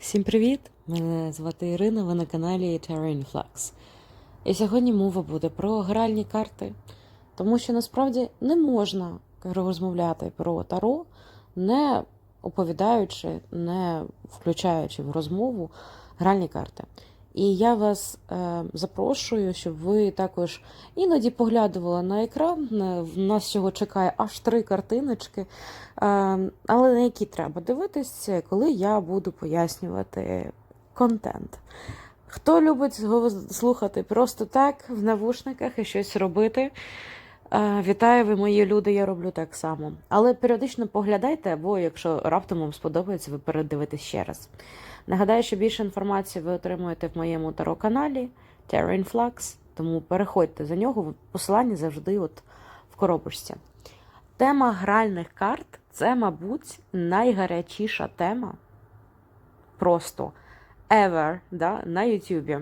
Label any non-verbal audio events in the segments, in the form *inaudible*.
Всім привіт! Мене звати Ірина, ви на каналі Terrain Flux. І сьогодні мова буде про гральні карти, тому що насправді не можна розмовляти про таро, не оповідаючи, не включаючи в розмову гральні карти. І я вас е, запрошую, щоб ви також іноді поглядували на екран. Е, В нас цього чекає аж три картиночки, е, але на які треба дивитися, коли я буду пояснювати контент. Хто любить слухати просто так в навушниках і щось робити? Вітаю ви, мої люди, я роблю так само. Але періодично поглядайте, або якщо раптом вам сподобається, ви передивитесь ще раз. Нагадаю, що більше інформації ви отримуєте в моєму таро-каналі Terra Influx, тому переходьте за нього, посилання завжди от в коробочці. Тема гральних карт це, мабуть, найгарячіша тема просто ever да, на Ютубі.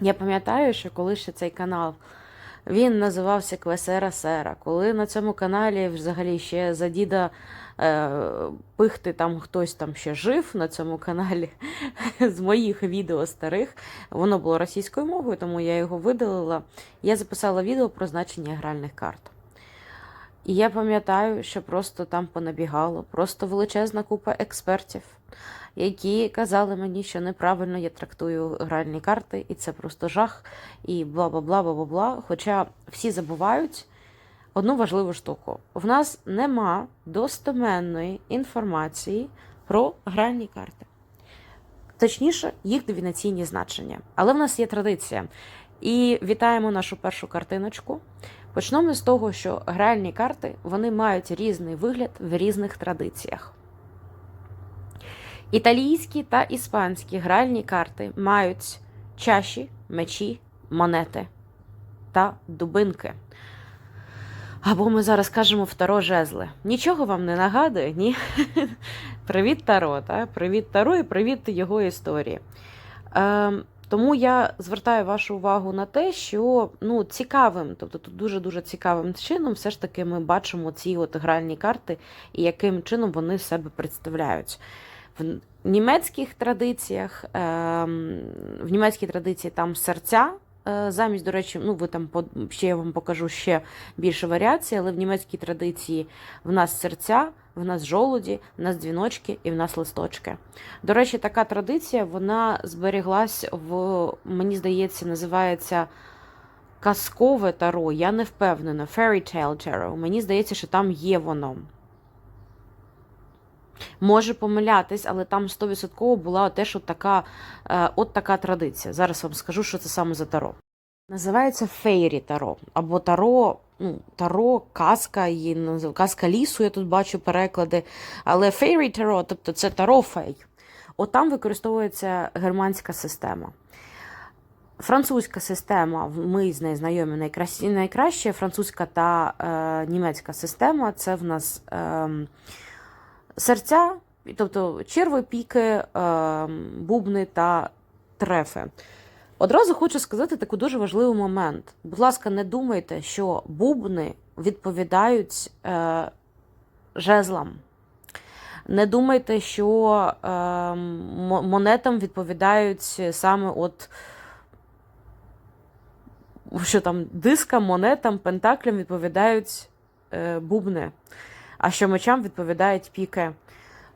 Я пам'ятаю, що коли ще цей канал він називався Квесера Сера. Коли на цьому каналі взагалі ще за діда е, пихти там хтось там ще жив на цьому каналі *laughs* з моїх відео старих, воно було російською мовою, тому я його видалила. Я записала відео про значення гральних карт. І я пам'ятаю, що просто там понабігало, просто величезна купа експертів, які казали мені, що неправильно я трактую гральні карти, і це просто жах, і бла бла бла бла бла. Хоча всі забувають одну важливу штуку: в нас нема достоменної інформації про гральні карти. Точніше, їх довінаційні значення. Але в нас є традиція. І вітаємо нашу першу картиночку. Почнемо з того, що гральні карти вони мають різний вигляд в різних традиціях. Італійські та іспанські гральні карти мають чаші, мечі, монети та дубинки. Або ми зараз кажемо таро жезли. Нічого вам не нагадує, ні? *laughs* Привіт Таро, та? привіт Таро і привіт його історії. Ем, тому я звертаю вашу увагу на те, що ну, цікавим, тобто тут дуже-дуже цікавим чином, все ж таки ми бачимо ці от гральні карти і яким чином вони себе представляють. В німецьких традиціях, ем, в німецькій традиції там серця. Е, Замість, до речі, ну ви там ще я вам покажу ще більше варіацій, але в німецькій традиції в нас серця, в нас жолуді, в нас дзвіночки і в нас листочки. До речі, така традиція вона зберіглась в, мені здається, називається казкове таро. Я не впевнена. Fairy Tale Tarot. Мені здається, що там є воно. Може помилятись, але там 100% була теж от така, е, от така традиція. Зараз вам скажу, що це саме за таро. Називається Фейрі Таро. Або Таро, ну, Таро, казка, її казка лісу, я тут бачу переклади. Але Фейрі Таро, тобто це Таро Фей. От там використовується германська система. Французька система, ми з нею знайомі найкраще, найкраще. Французька та е, німецька система це в нас е, серця, тобто черви, піки, е, бубни та трефи. Одразу хочу сказати такий дуже важливий момент. Будь ласка, не думайте, що бубни відповідають е, жезлам. Не думайте, що е, монетам відповідають саме от що там дискам, монетам, пентаклям відповідають е, бубни, а що мечам відповідають піки.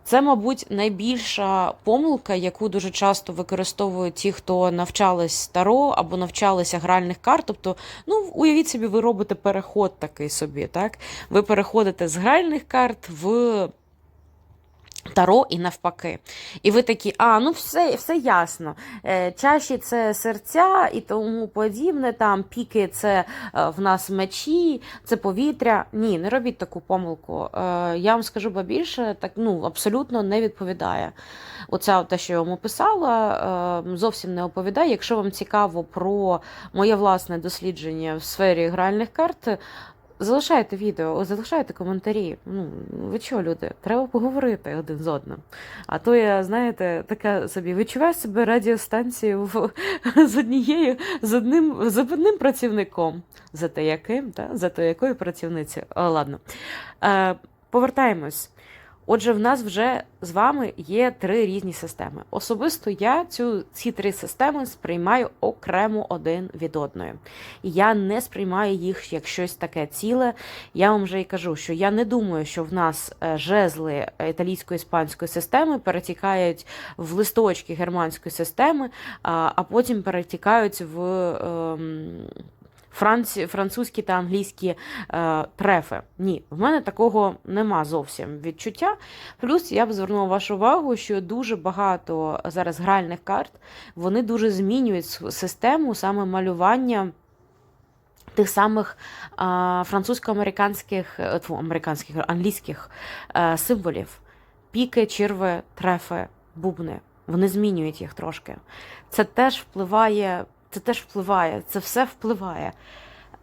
Це, мабуть, найбільша помилка, яку дуже часто використовують ті, хто навчались таро або навчалися гральних карт. Тобто, ну, уявіть собі, ви робите переход такий собі, так? Ви переходите з гральних карт в таро і навпаки. І ви такі, а, ну все, все ясно. Е, чаші це серця і тому подібне, там піки це е, в нас мечі, це повітря. Ні, не робіть таку помилку. Е, я вам скажу ба більше, так ну абсолютно не відповідає. Оця те, що я вам описала, е, зовсім не оповідає. Якщо вам цікаво про моє власне дослідження в сфері гральних карт. Залишайте відео, залишайте коментарі. Ну, ви чого, люди? Треба поговорити один з одним. А то я, знаєте, така собі відчуваю себе радіостанцією в, *laughs* з однією, з одним, з одним працівником. За те яким, та? за те якою працівницею. Ладно. Е, повертаємось. Отже, в нас вже з вами є три різні системи. Особисто я цю, ці три системи сприймаю окремо один від одної. Я не сприймаю їх як щось таке ціле. Я вам вже і кажу, що я не думаю, що в нас е, жезли італійсько-іспанської системи перетікають в листочки германської системи, а, потім перетікають в. Франці, французькі та англійські е, трефи. Ні, в мене такого нема зовсім відчуття. Плюс я б звернула вашу увагу, що дуже багато зараз гральних карт вони дуже змінюють систему саме малювання. Тих самих французько-американських, е, американських, англійських е, символів: піки, черви, трефи, бубни. Вони змінюють їх трошки. Це теж впливає, це теж впливає, це все впливає.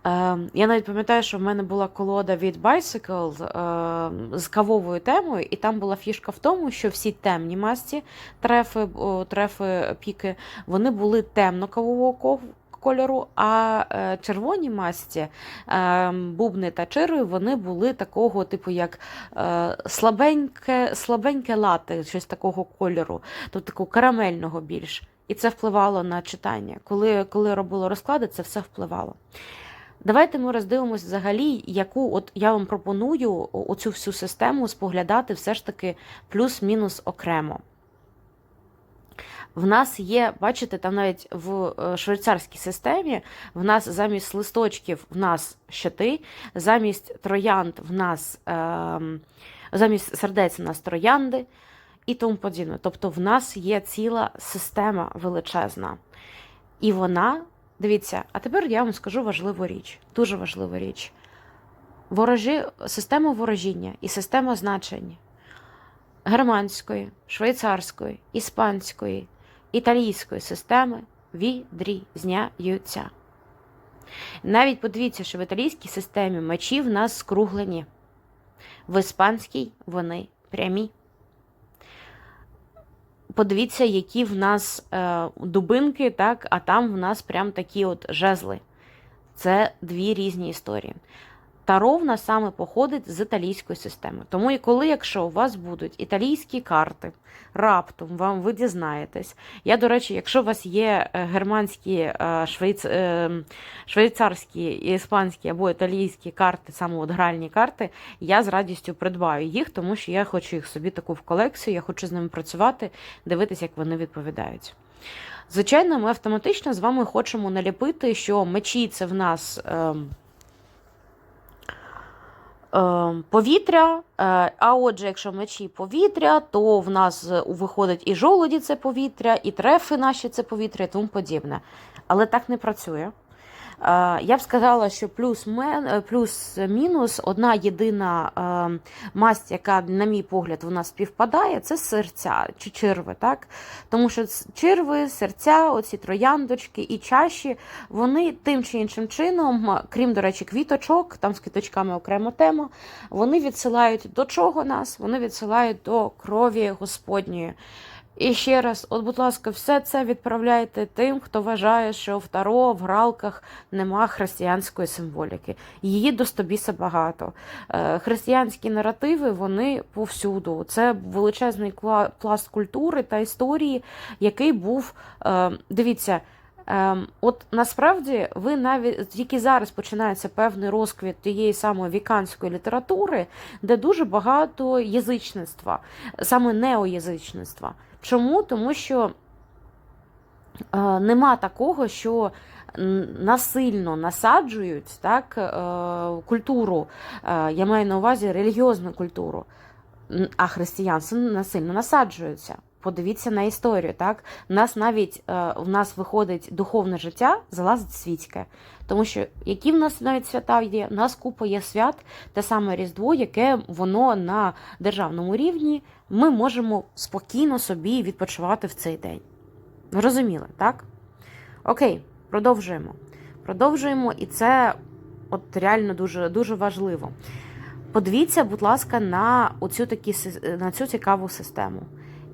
Е, я навіть пам'ятаю, що в мене була колода від Bicycle е, з кавовою темою, і там була фішка в тому, що всі темні масті, трефи, трефи, піки, вони були темно-кавового кольору, а е, червоні масті, е, бубни та чири, вони були такого, типу, як е, слабеньке, слабеньке лати, щось такого кольору, тобто такого карамельного більш. І це впливало на читання. Коли, коли робило розклади, це все впливало. Давайте ми роздивимося взагалі, яку от я вам пропоную оцю всю систему споглядати все ж таки плюс-мінус окремо. В нас є, бачите, там навіть в е, швейцарській системі в нас замість листочків в нас щити, замість троянд в нас ем, замість сердець в нас троянди і тому подібне. Тобто в нас є ціла система величезна. І вона, дивіться, а тепер я вам скажу важливу річ, дуже важливу річ. Ворожі, система ворожіння і система значень германської, швейцарської, іспанської, італійської системи відрізняються. Навіть подивіться, що в італійській системі мечі в нас скруглені, в іспанській вони прямі. Подивіться, які в нас е, дубинки, так, а там в нас прям такі от жезли. Це дві різні історії. Таро в саме походить з італійської системи. Тому і коли, якщо у вас будуть італійські карти, раптом вам ви дізнаєтесь. Я, до речі, якщо у вас є е, германські, е, швейц... е, швейцарські, іспанські або італійські карти, саме от гральні карти, я з радістю придбаю їх, тому що я хочу їх собі таку в колекцію, я хочу з ними працювати, дивитися, як вони відповідають. Звичайно, ми автоматично з вами хочемо наліпити, що мечі це в нас. Ем, Повітря, е, а отже, якщо мечі повітря, то в нас е, виходить і жолоді це повітря, і трефи наші це повітря, і тому подібне. Але так не працює. Е, Я б сказала, що плюс-мен- е, плюс-мінус одна єдина е, масть, яка, на мій погляд, нас співпадає, це серця чи черви. Так? Тому що черви, серця, оці трояндочки і чаші, вони тим чи іншим чином, крім, до речі, квіточок, там з квіточками окрема тема, вони відсилають до чого нас? Вони відсилають до крові Господньої. І ще раз, от, будь ласка, все це відправляйте тим, хто вважає, що в таро, в гралках нема християнської символіки. Її до стобіса багато. Е, Християнські наративи вони повсюду. Це величезний пласт культури та історії, який був. е, Дивіться. Ем, от насправді ви навіть тільки зараз починається певний розквіт тієї самої віканської літератури, де дуже багато язичництва, саме неоязичництва. Чому? Тому що е, нема такого, що насильно насаджують так, е, культуру, е, я маю на увазі релігіозну культуру, а християнство насильно насаджуються. Подивіться на історію, так? У нас навіть е, в нас виходить духовне життя, залазить світське. Тому що які в нас навіть свята є, у нас купа є свят, те саме Різдво, яке воно на державному рівні, ми можемо спокійно собі відпочивати в цей день. Розуміли, так? Окей, продовжуємо. Продовжуємо, і це от реально дуже, дуже важливо. Подивіться, будь ласка, на, оцю такі, на цю цікаву систему.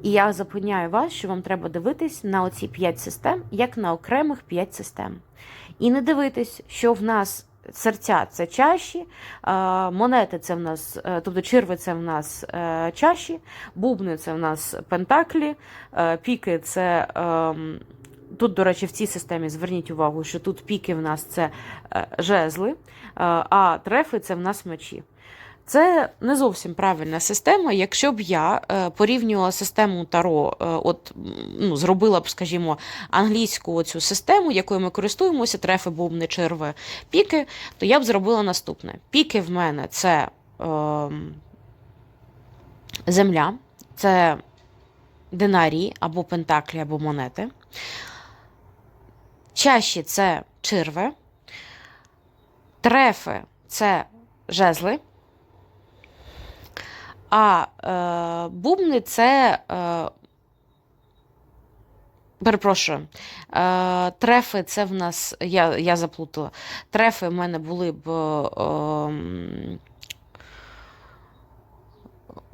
І я запевняю вас, що вам треба дивитись на оці 5 систем, як на окремих 5 систем. І не дивитись, що в нас серця це чаші, монети це в нас, е, тобто черви це в нас е, чаші, бубни це в нас пентаклі, е, піки це. ем, Тут, до речі, в цій системі зверніть увагу, що тут піки в нас це жезли, а трефи це в нас мечі. Це не зовсім правильна система. Якщо б я е, порівнювала систему Таро, е, от ну, зробила б, скажімо, англійську цю систему, якою ми користуємося, трефи, бубни, черви, піки, то я б зробила наступне: піки в мене це е, земля, це динарії або пентаклі, або монети. Чаші це черви, трефи це жезли. А е, бубни це. Е, перепрошую. Е, трефи це в нас. Я, я заплутала. Трефи в мене були б. Е,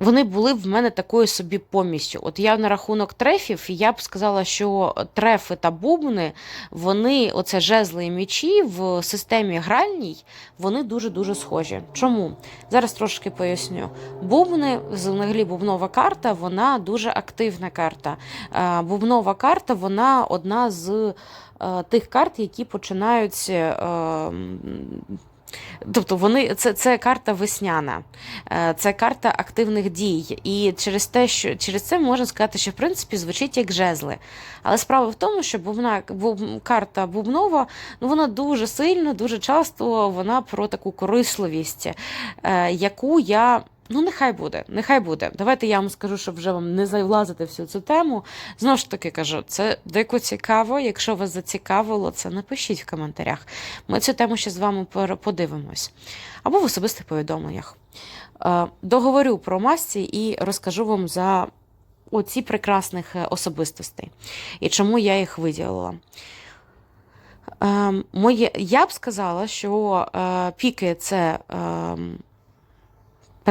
вони були в мене такою собі помістю. От я на рахунок трефів, я б сказала, що трефи та бубни, вони, оце жезли і мечі в системі гральній, вони дуже-дуже схожі. Чому? Зараз трошки поясню. Бубни, взагалі бубнова карта, вона дуже активна карта. Е, Бубнова карта, вона одна з е, тих карт, які починають. Тобто вони це, це карта весняна, е, це карта активних дій. І через те, що через це можна сказати, що в принципі звучить як жезли. Але справа в тому, що бубна буб, карта бубнова, ну вона дуже сильно, дуже часто вона про таку корисливість, е, яку я. Ну, нехай буде, нехай буде. Давайте я вам скажу, щоб вже вам не завлазити всю цю тему. Знову ж таки кажу, це дико цікаво. Якщо вас зацікавило, це напишіть в коментарях. Ми цю тему ще з вами подивимось. Або в особистих повідомленнях. Е, Договорю про масці і розкажу вам за оці прекрасних е, особистостей і чому я їх виділила. Е, Моє, я б сказала, що е, піки це е,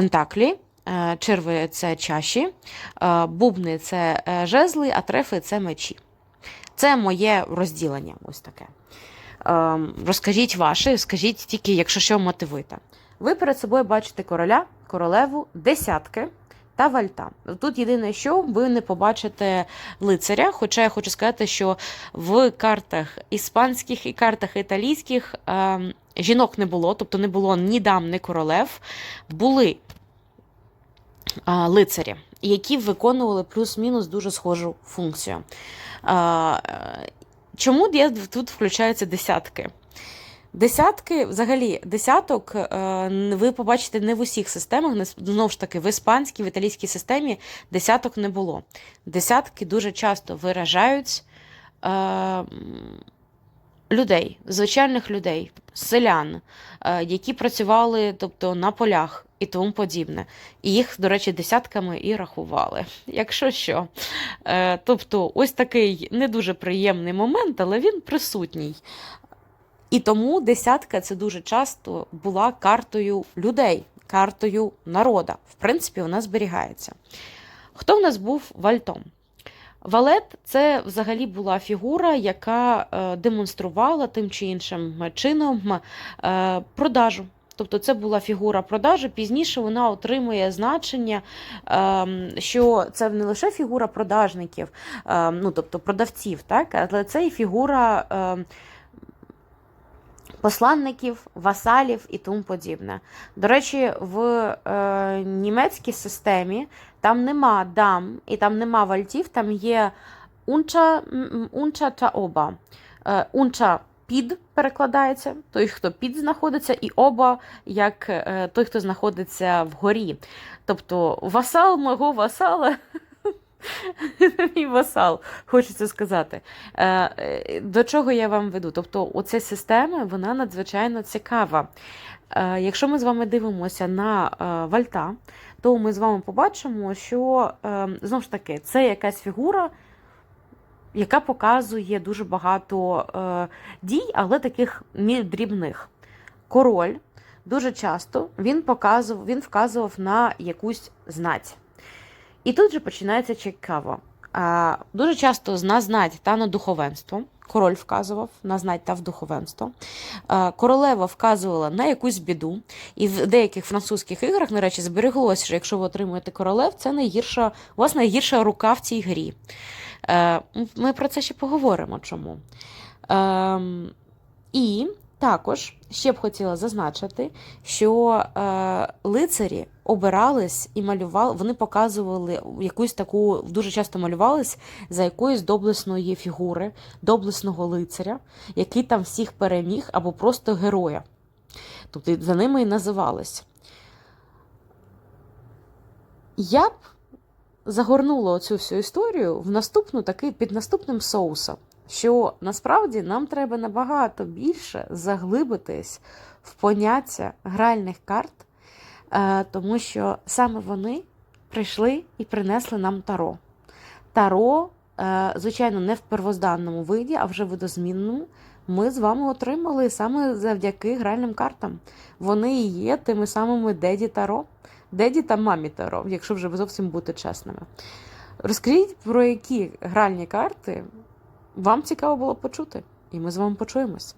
пентаклі, е, черви це чаші, е, бубни це е, жезли, а трефи це мечі. Це моє розділення. Ось таке. Розкажіть ваше, скажіть тільки, якщо що мотивуєте. Ви перед собою бачите короля, королеву, десятки та вальта. Тут єдине, що ви не побачите лицаря. Хоча я хочу сказати, що в картах іспанських і картах італійських ем, жінок не було, тобто не було ні дам, ні королев. Були лицарі, які виконували плюс-мінус дуже схожу функцію. Е, Чому тут включаються десятки? Десятки, взагалі, десяток е, ви побачите не в усіх системах, не знову ж таки, в іспанській, в італійській системі десяток не було. Десятки дуже часто виражають е, людей, звичайних людей, селян, е, які працювали тобто, на полях і тому подібне. І їх, до речі, десятками і рахували, *laughs* якщо що. Е, Тобто, ось такий не дуже приємний момент, але він присутній. І тому десятка це дуже часто була картою людей, картою народа. В принципі, вона зберігається. Хто в нас був вальтом? Валет це взагалі була фігура, яка е, демонструвала тим чи іншим чином е, продажу. Тобто це була фігура продажу. Пізніше вона отримує значення, ем, що це не лише фігура продажників, ем, ну тобто продавців, так, але це і фігура ем, посланників, васалів і тому подібне. До речі, в е, німецькій системі там нема дам і там нема вальтів, там є унча, унча та оба. Е, унча під перекладається, той, хто під знаходиться, і оба як е, той, хто знаходиться вгорі. Тобто васал мого васала. *laughs* Мій васал, хочеться сказати. Е, е, До чого я вам веду? Тобто, оця система вона надзвичайно цікава. Е, Якщо ми з вами дивимося на вальта, то ми з вами побачимо, що знову ж таки це якась фігура, яка показує дуже багато дій, але таких дрібних. Король дуже часто він показував, він вказував на якусь знать. І тут же починається цікаво. Дуже часто на знать та на духовенство. Король вказував на знать та в духовенство. Королева вказувала на якусь біду. І в деяких французьких іграх, на речі, збереглося, що якщо ви отримуєте королев, це найгірша, у вас найгірша рука в цій грі. Е, ми про це ще поговоримо. Чому. Ем, і також ще б хотіла зазначити, що е, лицарі обирались і малювали, вони показували якусь таку, дуже часто малювались за якоїсь доблесної фігури, доблесного лицаря, який там всіх переміг, або просто героя. Тобто за ними і називались. Я б загорнула оцю всю історію в наступну такий під наступним соусом що насправді нам треба набагато більше заглибитись в поняття гральних карт, тому що саме вони прийшли і принесли нам таро. Таро, е, звичайно, не в первозданному виді, а вже видозмінному. Ми з вами отримали саме завдяки гральним картам. Вони є тими самими Деді Таро, Деді та мамі Таро, якщо вже зовсім бути чесними. Розкажіть, про які гральні карти вам цікаво було почути, і ми з вами почуємося.